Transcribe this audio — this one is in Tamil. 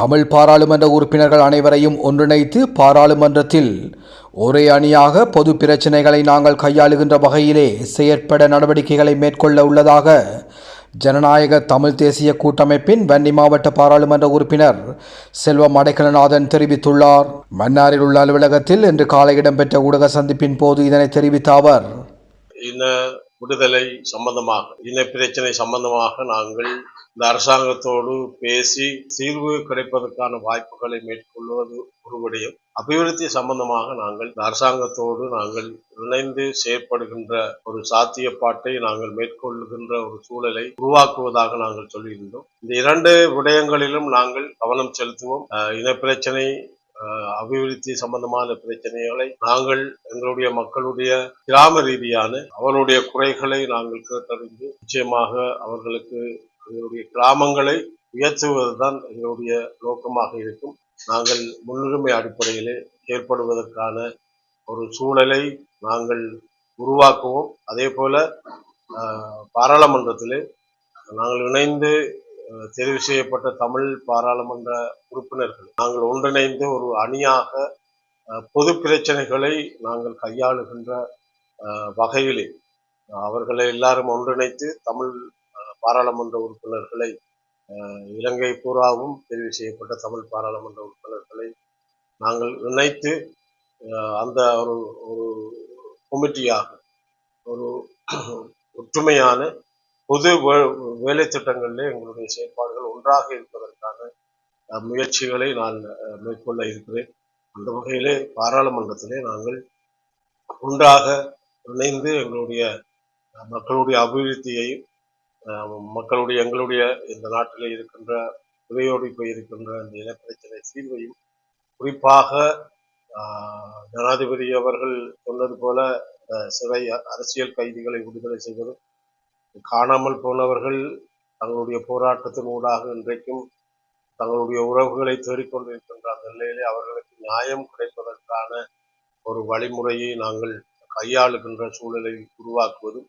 தமிழ் பாராளுமன்ற உறுப்பினர்கள் அனைவரையும் ஒன்றிணைத்து பாராளுமன்றத்தில் ஒரே அணியாக பொது பிரச்சினைகளை நாங்கள் கையாளுகின்ற வகையிலே செயற்பட நடவடிக்கைகளை மேற்கொள்ள உள்ளதாக ஜனநாயக தமிழ் தேசிய கூட்டமைப்பின் வன்னி மாவட்ட பாராளுமன்ற உறுப்பினர் செல்வம் அடைக்கலநாதன் தெரிவித்துள்ளார். மன்னாரில் உள்ள அலுவலகத்தில் இன்று காலை இடம்பெற்ற ஊடக சந்திப்பின் போது இதனை தெரிவித்த அவர் இன விடுதலை சம்பந்தமாக இன பிரச்சனை சம்பந்தமாக நாங்கள் இந்த அரசாங்கத்தோடு பேசி தீர்வு கிடைப்பதற்கான வாய்ப்புகளை மேற்கொள்வது ஒரு விடயம். அபிவிருத்தி சம்பந்தமாக நாங்கள் இந்த அரசாங்கத்தோடு நாங்கள் இணைந்து செயற்படுகின்ற ஒரு சாத்தியப்பாட்டை நாங்கள் மேற்கொள்ளுகின்ற ஒரு சூழலை உருவாக்குவதாக நாங்கள் சொல்லியிருந்தோம். இந்த இரண்டு விடயங்களிலும் நாங்கள் கவனம் செலுத்துவோம். இன பிரச்சனை அஹ் அபிவிருத்தி சம்பந்தமான பிரச்சனைகளை நாங்கள் எங்களுடைய மக்களுடைய கிராம ரீதியான அவருடைய குறைகளை நாங்கள் கேட்டறிந்து நிச்சயமாக அவர்களுக்கு எங்களுடைய கிராமங்களை உயர்த்துவதுதான் எங்களுடைய நோக்கமாக இருக்கும். நாங்கள் முன்னுரிமை அடிப்படையிலே ஏற்படுவதற்கான ஒரு சூழலை நாங்கள் உருவாக்குவோம். அதே போல அஹ், பாராளுமன்றத்திலே நாங்கள் இணைந்து அஹ், தெரிவு செய்யப்பட்ட தமிழ் பாராளுமன்ற உறுப்பினர்கள் நாங்கள் ஒன்றிணைந்து ஒரு அணியாக அஹ், பொது பிரச்சனைகளை நாங்கள் கையாளுகின்ற அஹ், வகையிலே அவர்களை எல்லாரும் ஒன்றிணைத்து தமிழ் பாராளுமன்ற உறுப்பினர்களை அஹ், இலங்கை பூராவும் தெரிவு செய்யப்பட்ட தமிழ் பாராளுமன்ற உறுப்பினர்களை நாங்கள் இணைத்து அஹ், அந்த ஒரு ஒரு கமிட்டியாக ஒரு ஒற்றுமையான பொது வே- வேலை திட்டங்களிலே எங்களுடைய செயற்பாடுகள் ஒன்றாக இருப்பதற்கான அஹ், முயற்சிகளை நான் மேற்கொள்ள இருக்கிறேன். அந்த வகையிலே பாராளுமன்றத்திலே நாங்கள் ஒன்றாக இணைந்து எங்களுடைய மக்களுடைய அபிவிருத்தியையும் மக்களுடைய எங்களுடைய இந்த நாட்டில் இருக்கின்ற இவையோடு போய் இருக்கின்ற இந்த இனப்பிரச்சனை தீர்வையும் குறிப்பாக ஆஹ், ஜனாதிபதி அவர்கள் சொன்னது போல அஹ், சிறை அரசியல் கைதிகளை விடுதலை செய்வதும் காணாமல் போனவர்கள் தங்களுடைய போராட்டத்தின் ஊடாக இன்றைக்கும் தங்களுடைய உறவுகளை தேடிக்கொண்டிருக்கின்ற அந்த நிலையிலே அவர்களுக்கு நியாயம் கிடைப்பதற்கான ஒரு வழிமுறையை நாங்கள் கையாளுகின்ற சூழலை உருவாக்குவதும்